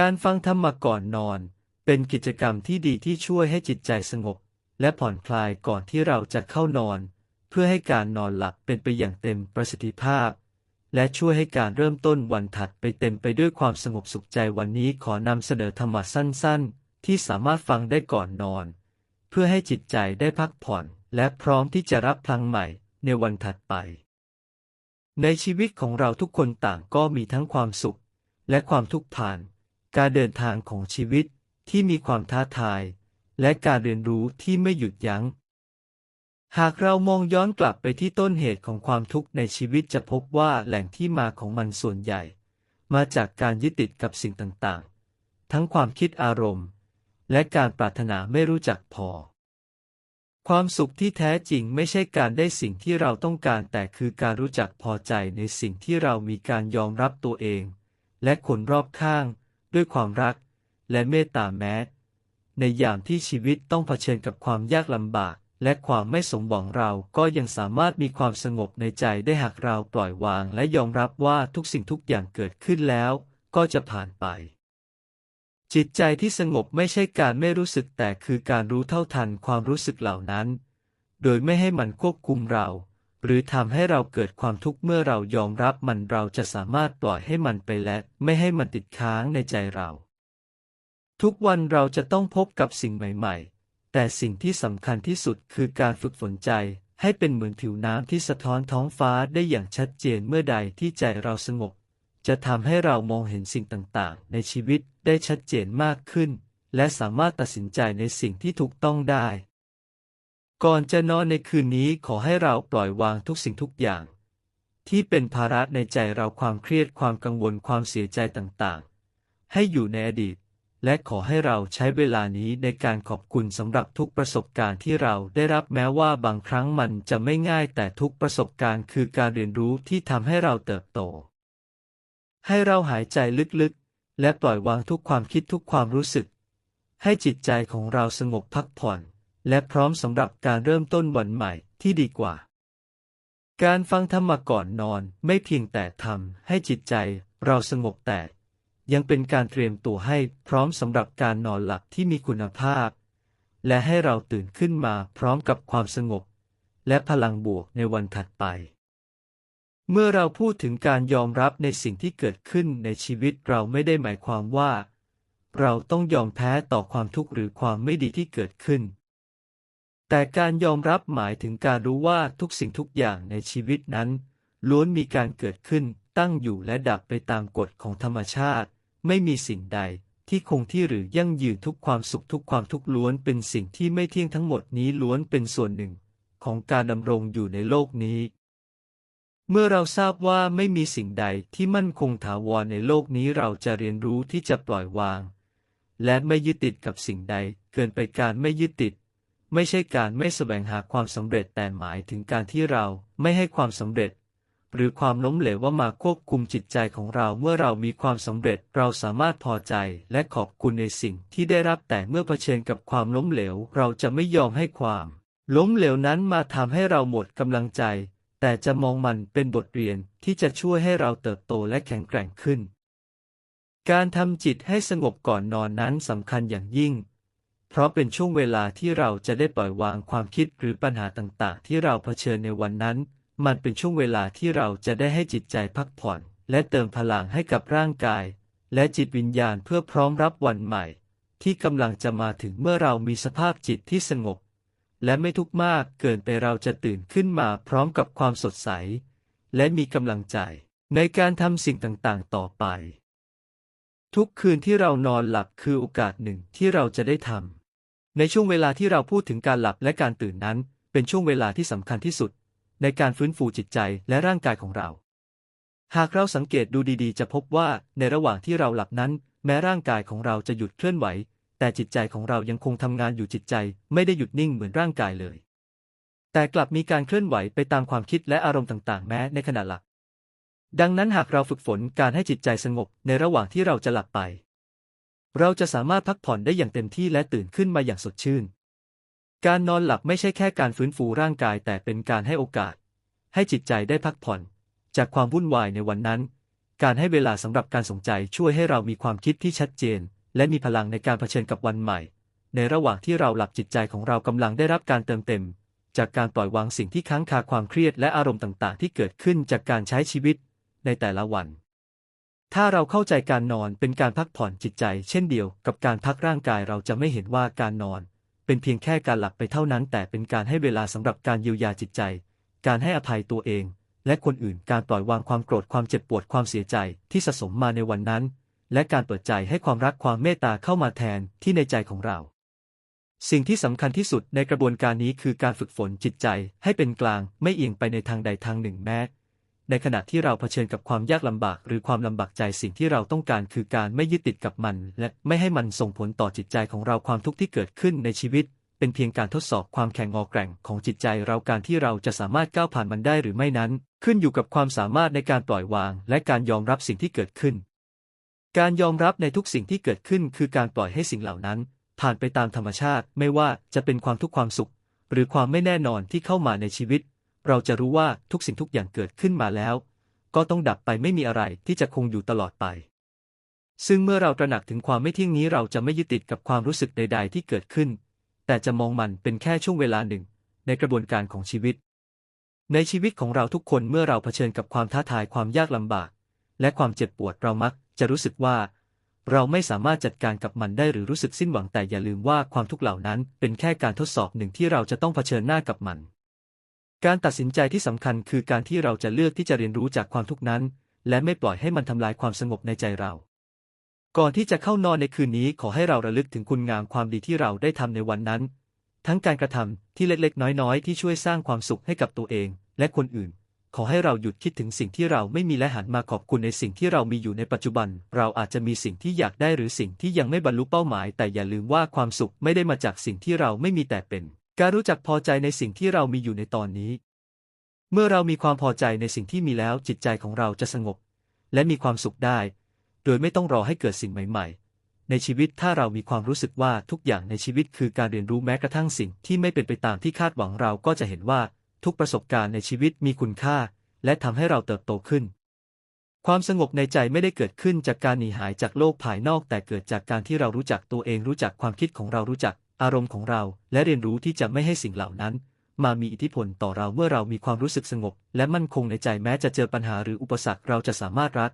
การฟังธรรมะก่อนนอน เป็นกิจกรรมที่ดีที่ช่วยให้จิตใจสงบ และผ่อนคลายก่อนที่เราจะเข้านอน เพื่อให้การนอนหลับเป็นไปอย่างเต็มประสิทธิภาพ และช่วยให้การเริ่มต้นวันถัดไปเต็มไปด้วยความสงบสุขใจวันนี้ขอนำเสนอธรรมะสั้นๆ ที่สามารถฟังได้ก่อนนอน เพื่อให้จิตใจได้พักผ่อน และพร้อมที่จะรับพลังใหม่ในวันถัดไป ในชีวิตของเราทุกคนต่างก็มีทั้งความสุข และความทุกข์ผ่าน การเดินทางของชีวิตที่มีความท้าทาย และการเรียนรู้ที่ไม่หยุดยัง้ง หากเรามองย้อนกลับไปที่ต้นเหตุของความทุกข์ในชีวิตจะพบว่าแหล่งที่มาของมันส่วนใหญ่ มาจากการยึดติดกับสิ่งต่างๆ ทั้งความคิดอารมณ์ และการปรารถนาไม่รู้จักพอ ความสุขที่แท้จริงไม่ใช่การได้สิ่งที่เราต้องการแต่คือการรู้จักพอใจในสิ่งที่เรามีการยอมรับตัวเอง และคนรอบข้าง ด้วยความรัก และเมตตาแม้ ในยามที่ชีวิตต้องเผชิญกับความยากลำบาก และความไม่สมหวังเราก็ยังสามารถมีความสงบในใจได้หากเราปล่อยวางและยอมรับว่าทุกสิ่งทุกอย่างเกิดขึ้นแล้ว ก็จะผ่านไปจิตใจที่สงบไม่ใช่การไม่รู้สึกแต่คือการรู้เท่าทันความรู้สึกเหล่านั้น โดยไม่ให้มันควบคุมเรา หรือทำให้เราเกิดความทุกข์เมื่อเรายอมรับมันเราจะสามารถปล่อยให้มันไปและไม่ให้มันติดค้างในใจเรา ทุกวันเราจะต้องพบกับสิ่งใหม่ๆ แต่สิ่งที่สำคัญที่สุดคือการฝึกฝนใจให้เป็นเหมือนผิวน้ำที่สะท้อนท้องฟ้าได้อย่างชัดเจนเมื่อใดที่ใจเราสงบ จะทำให้เรามองเห็นสิ่งต่างๆ ในชีวิตได้ชัดเจนมากขึ้น และสามารถตัดสินใจในสิ่งที่ถูกต้องได้ ก่อนจะนอนในคืนนี้ขอให้เราปล่อยวางทุกสิ่งทุกอย่าง ที่เป็นภาระในใจเราความเครียดความกังวลความเสียใจต่างๆ ให้อยู่ในอดีต และขอให้เราใช้เวลานี้ในการขอบคุณสำหรับทุกประสบการณ์ที่เราได้รับแม้ว่าบางครั้งมันจะไม่ง่ายแต่ทุกประสบการณ์คือการเรียนรู้ที่ทำให้เราเติบโต ให้เราหายใจลึกๆ และปล่อยวางทุกความคิดทุกความรู้สึก ให้จิตใจของเราสงบพักผ่อน และพร้อมสำหรับการเริ่มต้นวันใหม่ที่ดีกว่า การฟังธรรมก่อนนอนไม่เพียงแต่ทำให้จิตใจเราสงบแต่ ยังเป็นการเตรียมตัวให้พร้อมสำหรับการนอนหลับที่มีคุณภาพ และให้เราตื่นขึ้นมาพร้อมกับความสงบ และพลังบวกในวันถัดไป เมื่อเราพูดถึงการยอมรับในสิ่งที่เกิดขึ้นในชีวิตเราไม่ได้หมายความว่า เราต้องยอมแพ้ต่อความทุกข์หรือความไม่ดีที่เกิดขึ้น แต่การยอมรับหมายถึงการรู้ว่าทุกสิ่งทุกอย่างในชีวิตนั้น ล้วนมีการเกิดขึ้น ตั้งอยู่และดับไปตามกฎของธรรมชาติ ไม่มีสิ่งใด ที่คงที่หรือยั่งยืนทุกความสุขทุกความทุกข์ล้วนเป็นสิ่งที่ไม่เที่ยงทั้งหมดนี้ล้วนเป็นส่วนหนึ่ง ของการดำรงอยู่ในโลกนี้ เมื่อเราทราบว่าไม่มีสิ่งใดที่มั่นคงถาวรในโลกนี้เราจะเรียนรู้ที่จะปล่อยวาง และไม่ยึดติดกับสิ่งใด เกินไปการไม่ยึดติด ไม่ใช่การไม่แสวงหาความสำเร็จแต่หมายถึงการที่เราไม่ให้ความสำเร็จ หรือความล้มเหลวว่ามาควบคุมจิตใจของเราเมื่อเรามีความสำเร็จเราสามารถพอใจและขอบคุณในสิ่งที่ได้รับแต่เมื่อเผชิญกับความล้มเหลว เราจะไม่ยอมให้ความ ล้มเหลวนั้นมาทำให้เราหมดกำลังใจ แต่จะมองมันเป็นบทเรียนที่จะช่วยให้เราเติบโตและแข็งแกร่งขึ้น การทำจิตให้สงบก่อนนอนนั้นสำคัญอย่างยิ่ง เพราะเป็นช่วงเวลาที่เราจะได้ปล่อยวางความคิดหรือปัญหาต่างๆ ที่เราเผชิญในวันนั้น มันเป็นช่วงเวลาที่เราจะได้ให้จิตใจพักผ่อน และเติมพลังให้กับร่างกาย และจิตวิญญาณเพื่อพร้อมรับวันใหม่ ที่กำลังจะมาถึงเมื่อเรามีสภาพจิตที่สงบ และไม่ทุกข์มากเกินไปเราจะตื่นขึ้นมาพร้อมกับความสดใส และมีกำลังใจ ในการทำสิ่งต่างๆ ต่อไป ทุกคืนที่เรานอนหลับคือโอกาสหนึ่งที่เราจะได้ทำ ในช่วงเวลาที่เราพูดถึงการหลับและการตื่นนั้น เป็นช่วงเวลาที่สำคัญที่สุด ในการฟื้นฟูจิตใจและร่างกายของเรา หากเราสังเกตดูดีๆ จะพบว่าในระหว่างที่เราหลับนั้น แม้ร่างกายของเราจะหยุดเคลื่อนไหว แต่จิตใจของเรายังคงทำงานอยู่จิตใจ ไม่ได้หยุดนิ่งเหมือนร่างกายเลย แต่กลับมีการเคลื่อนไหวไปตามความคิดและอารมณ์ต่างๆ แม้ในขณะหลับดังนั้นหากเราฝึกฝนการให้จิตใจสงบในระหว่างที่เราจะหลับไป เราจะสามารถพักผ่อนได้อย่างเต็มที่และตื่นขึ้นมาอย่างสดชื่น การนอนหลับไม่ใช่แค่การฟื้นฟูร่างกายแต่เป็นการให้โอกาส ให้จิตใจได้พักผ่อน จากความวุ่นวายในวันนั้น การให้เวลาสำหรับการสนใจช่วยให้เรามีความคิดที่ชัดเจน และมีพลังในการเผชิญกับวันใหม่ ในระหว่างที่เราหลับจิตใจของเรากำลังได้รับการเติมเต็ม จากการปล่อยวางสิ่งที่ค้างคาความเครียดและอารมณ์ต่าง ๆ ที่เกิดขึ้นจากการใช้ชีวิต ในแต่ละวัน ถ้าเราเข้าใจการนอนเป็นการพักผ่อนจิตใจ เช่นเดียวกับการพักร่างกายเราจะไม่เห็นว่าการนอน เป็นเพียงแค่การหลับไปเท่านั้น แต่เป็นการให้เวลาสำหรับการเยียวยาจิตใจ การให้อภัยตัวเอง และคนอื่นการปล่อยวางความโกรธความเจ็บปวดความเสียใจที่สะสมมาในวันนั้น และการเปิดใจให้ความรักความเมตตาเข้ามาแทนที่ในใจของเรา สิ่งที่สำคัญที่สุดในกระบวนการนี้คือการฝึกฝนจิตใจให้เป็นกลางไม่เอียงไปในทางใดทางหนึ่งแม้ ในขณะที่เราเผชิญกับความยากลำบากหรือความลำบากใจสิ่งที่เราต้องการคือการไม่ยึดติดกับมัน และไม่ให้มันส่งผลต่อจิตใจของเราความทุกข์ที่เกิดขึ้นในชีวิต เป็นเพียงการทดสอบความแข็งงอแกร่งของจิตใจเราการที่เราจะสามารถก้าวผ่านมันได้หรือไม่นั้น ขึ้นอยู่กับความสามารถในการปล่อยวาง และการยอมรับสิ่งที่เกิดขึ้น การยอมรับในทุกสิ่งที่เกิดขึ้น คือการปล่อยให้สิ่งเหล่านั้น ผ่านไปตามธรรมชาติ ไม่ว่าจะเป็นความทุกข์ความสุข หรือความไม่แน่นอนที่เข้ามาในชีวิต เราจะรู้ว่าทุกสิ่งทุกอย่างเกิดขึ้นมาแล้ว ก็ต้องดับไปไม่มีอะไรที่จะคงอยู่ตลอดไป ซึ่งเมื่อเราตระหนักถึงความไม่เที่ยงนี้เราจะไม่ยึดติดกับความรู้สึกใด ๆ ที่เกิดขึ้น แต่จะมองมันเป็นแค่ช่วงเวลาหนึ่ง ในกระบวนการของชีวิต ในชีวิตของเราทุกคนเมื่อเราเผชิญกับความท้าทายความยากลำบาก และความเจ็บปวดเรามักจะรู้สึกว่าเราไม่สามารถจัดการกับมันได้หรือรู้สึกสิ้นหวังแต่อย่าลืมว่าความทุกข์เหล่านั้นเป็นแค่การทดสอบหนึ่งที่เราจะต้องเผชิญหน้ากับมัน การตัดสินใจที่สำคัญคือการที่เราจะเลือกที่จะเรียนรู้จากความทุกข์นั้น และไม่ปล่อยให้มันทำลายความสงบในใจเรา ก่อนที่จะเข้านอนในคืนนี้ขอให้เราระลึกถึงคุณงามความดีที่เราได้ทำในวันนั้น ทั้งการกระทำที่เล็กๆ น้อยๆ ที่ช่วยสร้างความสุขให้กับตัวเอง และคนอื่น ขอให้เราหยุดคิดถึงสิ่งที่เราไม่มีและหันมาขอบคุณในสิ่งที่เรามีอยู่ในปัจจุบัน เราอาจจะมีสิ่งที่อยากได้หรือสิ่งที่ยังไม่บรรลุเป้าหมาย แต่อย่าลืมว่าความสุขไม่ได้มาจากสิ่งที่เราไม่มีแต่เป็น การรู้จักพอใจในสิ่งที่เรามีอยู่ในตอนนี้ เมื่อเรามีความพอใจในสิ่งที่มีแล้วจิตใจของเราจะสงบ และมีความสุขได้ โดยไม่ต้องรอให้เกิดสิ่งใหม่ ๆ ในชีวิตถ้าเรามีความรู้สึกว่าทุกอย่างในชีวิตคือการเรียนรู้แม้กระทั่งสิ่งที่ไม่เป็นไปตามที่คาดหวังเราก็จะเห็นว่าทุกประสบการณ์ในชีวิตมีคุณค่า และทำให้เราเติบโตขึ้น ความสงบในใจไม่ได้เกิดขึ้นจากการหนีหายจากโลกภายนอกแต่เกิดจากการที่เรารู้จักตัวเองรู้จักความคิดของเรารู้จัก อารมณ์ของเราและเรียนรู้ที่จะไม่ให้สิ่งเหล่านั้น มามีอิทธิพลต่อเราเมื่อเรามีความรู้สึกสงบ และมั่นคงในใจแม้จะเจอปัญหาหรืออุปสรรคเราจะสามารถรัก